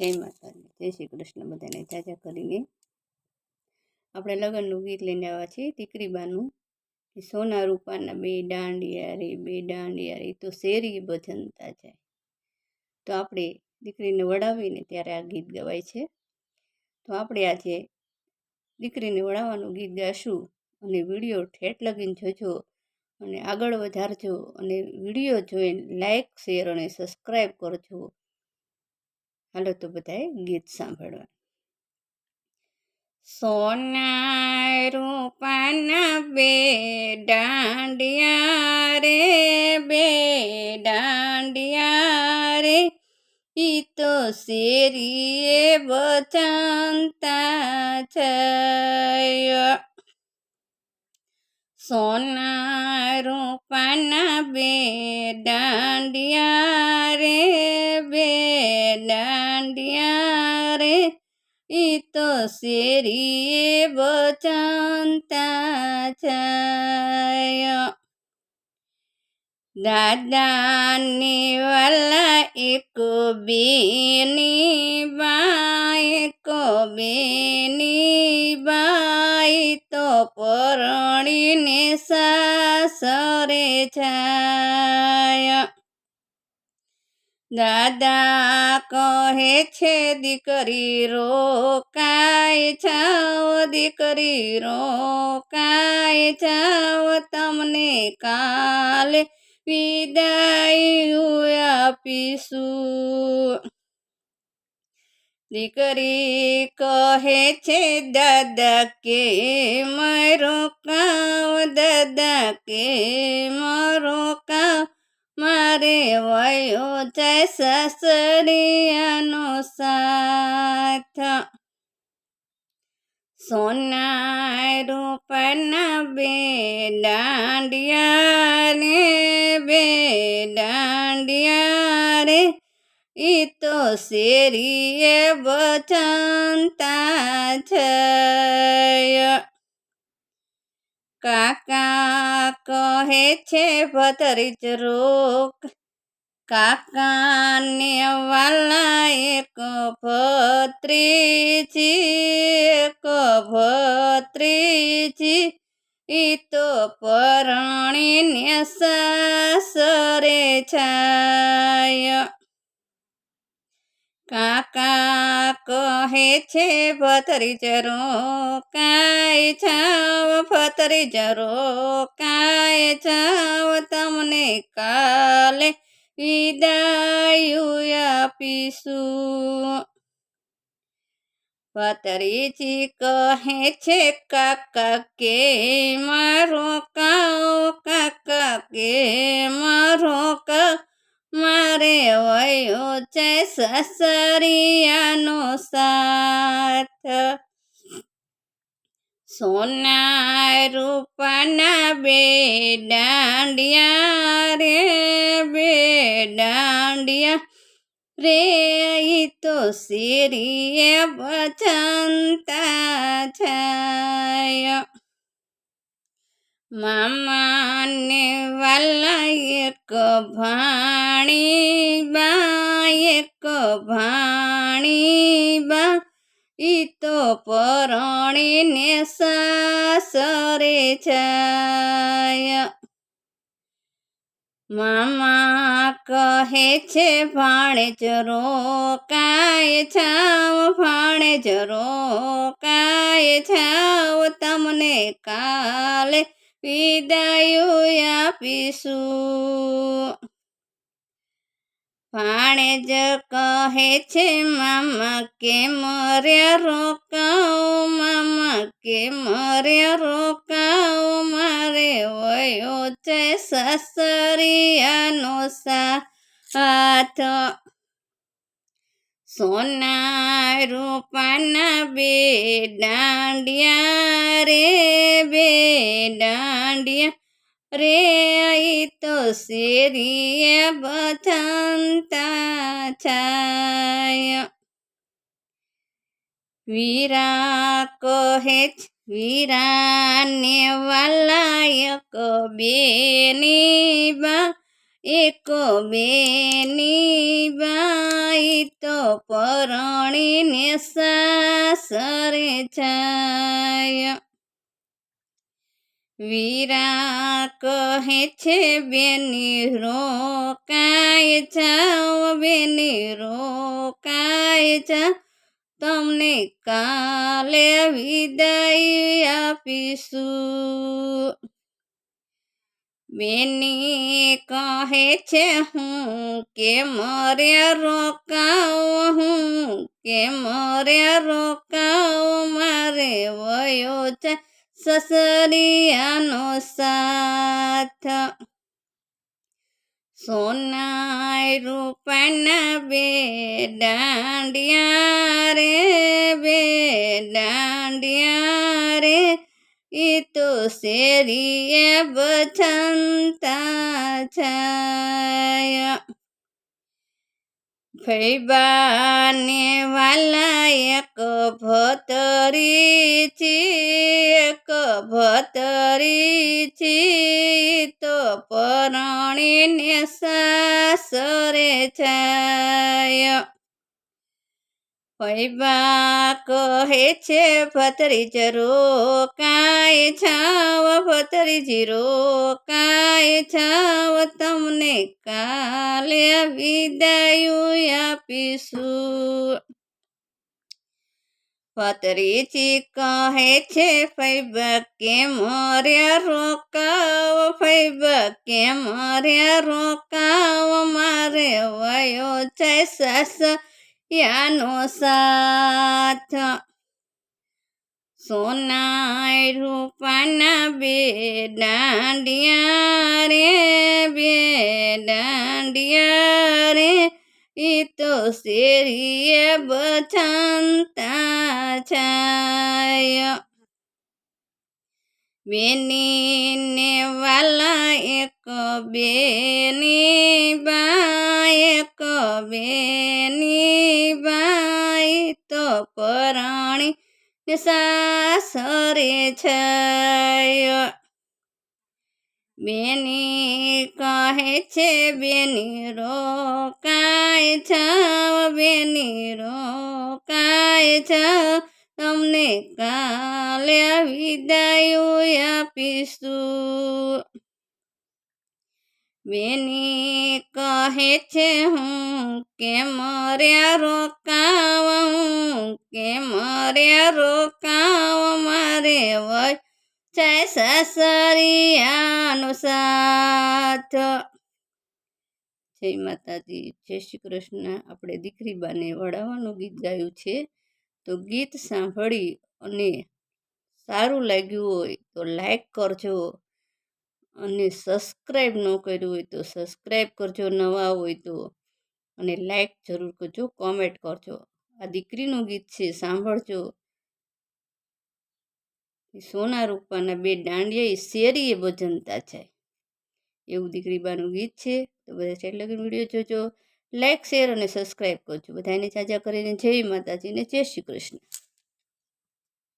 જય માતાજી. જય શ્રી કૃષ્ણ. બધાને જાજા કરીને આપણે લગ્નનું ગીત લઈને આવ્યા છીએ. દીકરીબાનું કે સોના રૂપાના બે દાંડિયા રે, બે દાંડિયા રે, તો શેરી ભજનતા જાય. તો આપણે દીકરીને વડાવીને ત્યારે આ ગીત ગવાય છે. તો આપણે આજે દીકરીને વડાવવાનું ગીત ગાશું અને વીડિયો ઠેઠ લગીને જોજો અને આગળ વધારજો અને વીડિયો જોઈને લાઇક શેર અને સબસ્ક્રાઈબ કરજો. હાલો તો બધાએ ગીત સાંભળવા. સોના રૂપાના બે દાંડિયા રે, બે દાંડિયા રે. ઈ તો શેરીએ બચનતા છે સોના રૂપાના બે દાંડિયા રે, બે દાંડિયા રે. એ તો શેરીએ બચનતા છાય. દાદાની વાલા એક બેની બાય, એક બેની બાય તો પરણીને દાદા કહે છે, દીકરી રોકાય છાવ દીકરી રોકાય છાવ તમને કાલે વિદાય આપીશું. દીકરી કહે છે, દાદા કે મારો કાવ દાદા કે મારો કાવ મારે વયો જાય સસરિયાનો સાથ સોના રૂપના બે દાંડિયા રે બે દાંડિયા રે ઈ તો શેરીએ બચનતા છે. કાકા કહે છે ભતરીજ રોક કાકાને વાલા એક ભત્રીજી એક ભત્રીજી ઈ તો પરણીને સાસરે છાય કાકા કહે છે પત્રી જરો કાય છાવ જરો કાય છાવ તમને કાલે વિદાયું આપીશું. પતરીજી કહે છે, કાકા કે મારો કાઓ કાકા કે મારો કા મારે વયો છે સસરિયાનો સાથ સોના રૂપાના બે દાંડિયા રે બે દાંડિયા રે તો શેરીએ પછંતા છાય મામાને વાલા એક ભાણી બા એક ભાણી બા ઈ તો પરણીને સાસરે છાય મામા કહે છે, ભાણેજ રોકાય છાવ ભાણેજ રોકાય છાવ તમને કાલે વિદાય આપીશું. ભાણેજ કહે છે, મામા, કે મર્યા રોકાઓ, મામા, કે મર્યા રોકાઓ, મારે વયો છે સસરિયાનો સાથ. સોના રૂપાના બે દાંડિયા રે બે દાંડિયા રે ઈ તો શેરીએ બચનતા છાય વીરા કહે વીરાને વાલાયક બેની બા એક બેની બાઈ તો પરણીને સાસરે જાય વીરા કહે છે, બેની રોકાય જાઓ, બેની રોકાય જા તમને કાલે વિદાય આપીશું. બેની કહે છે, હું કે મરે રોકાવ હું કે મરે રોકાવ મારે વયો છે સસરિયાનો સાથ સોનાય રૂપના બે દાંડિયા રે બે દાંડિયા રે એ તો શેરીએ બચનતા છાય ફૈબાને વાલા એક ભતરી છે એક ભતરી છે તો પરણીને સાસરે છાય ફૈબા કહે છે ભત્રીજ રોકાય છાવ ભત્રીજી રોકાય છાવ તમને કાલે વિદાયું આપીશું. ભત્રીજી કહે છે ફૈબા કે મર્યા રોકાવ ફૈબા કે મર્યા રોકાવ, મારે વયો છે સાસ યાનો સાથ. સોનાય રૂપાના બે દાંડિયા રે બે દાંડિયા રે. ઈ તો શેરીએ બચનતા છાય. બેનીને વાલા એક બેની બા એક બેની બાઈ તો પરણી સાસરે છે બેની કહે છે બેની રોકાય છ બેની રોકાય છાવ તમને કાલે વિદાયો આપીશું. બેની કહે છે, હું કે મર્યા રોકાવ? હું કે મર્યા રોકાવ? મારે વચ ચાય સાસરિયાનો સાથ. જય માતાજી. જય શ્રી કૃષ્ણ. આપણે દીકરી બાને વડાવવાનું ગીત ગાયું છે. તો ગીત સાંભળી અને સારું લાગ્યું હોય તો લાઈક કરજો અને સબસ્ક્રાઈબ ન કર્યું હોય તો સબસ્ક્રાઈબ કરજો, નવા હોય તો અને લાઈક જરૂર કરજો કોમેન્ટ કરજો. આ દીકરીનું ગીત છે, સાંભળજો. સોના રૂપાના બે દાંડિયા શેરીએ ભજનતા છે એવું દીકરી બાનું ગીત છે. તો બધા છેલ્લે વીડિયો જોજો. લાઈક શેર અને સબસ્ક્રાઈબ કરજો. બધાને ચાજા કરીને જય માતાજીને જય શ્રી કૃષ્ણ.